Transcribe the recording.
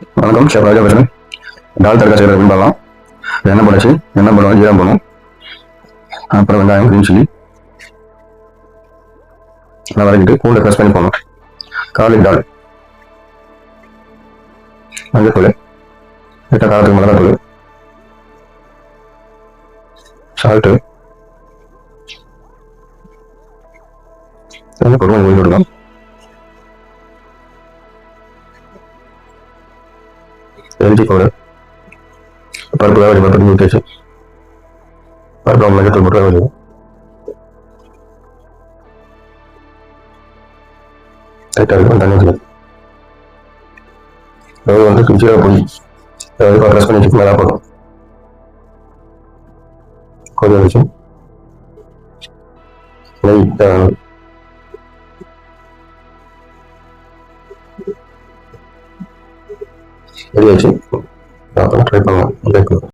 வணக்கம் ஷேப் ராஜா பேசுகிறேன் டால் தடக்கா செய்கிறது அப்படின்னு பார்க்கலாம். எண்ணெய் போடாச்சு? எண்ணெய் போடுவோம் ஜீரம் போடணும். அப்புறம் வெங்காயம் க்ரீன் சில்லி நல்லா வதக்கிட்டு பூண்டை க்ரஷ் பண்ணி போடணும். கார்லிக் டால். மஞ்சத்தூள். லைட்டாக காரத்துக்கு மிளகாத்தூள் சால்ட்டு கொஞ்சம் கொடுங்க ஒளி விடலாம் எல்ஜி பவுடர் பருப்பு வேக வச்சு பருப்பு ஊற்றி வச்சு பருப்பு அவங்க மஞ்சத்தூள் போட்டு வேக வச்சு டைட்டாக இருக்கும் தண்ணி ஊற்றி அது வந்து ஜீரக பொடி அதாவது ப்ரெஸ் பண்ணி வச்சு மேலே போடும் கொஞ்சம் வச்சு. லைட்டாக ரெடி ஆச்சு ட்ரை பண்ணலாம் லைக்